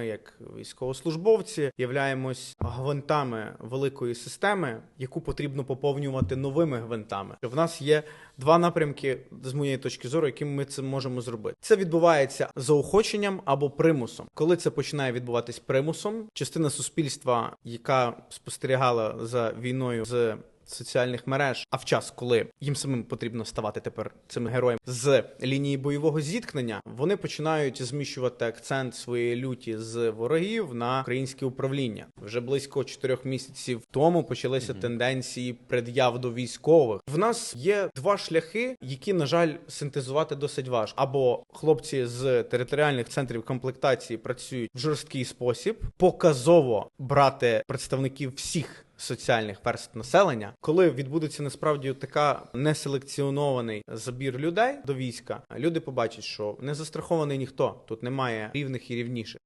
ми, як військовослужбовці, являємось гвинтами великої системи, яку потрібно поповнювати новими гвинтами. В нас є два напрямки, з моєї точки зору, якими ми це можемо зробити. Це відбувається заохоченням або примусом. Коли це починає відбуватись примусом, частина суспільства, яка спостерігала за війною з соціальних мереж, а в час, коли їм самим потрібно ставати тепер цими героями з лінії бойового зіткнення, вони починають зміщувати акцент своєї люті з ворогів на українське управління. Вже близько чотирьох місяців тому почалися тенденції пред'яв до військових. В нас є два шляхи, які на жаль синтезувати досить важко. Або хлопці з територіальних центрів комплектації працюють в жорсткий спосіб, показово брати представників всіх соціальних верств населення, коли відбудеться насправді така неселекціонований забір людей до війська, люди побачать, що не застрахований ніхто тут немає рівних і рівніших.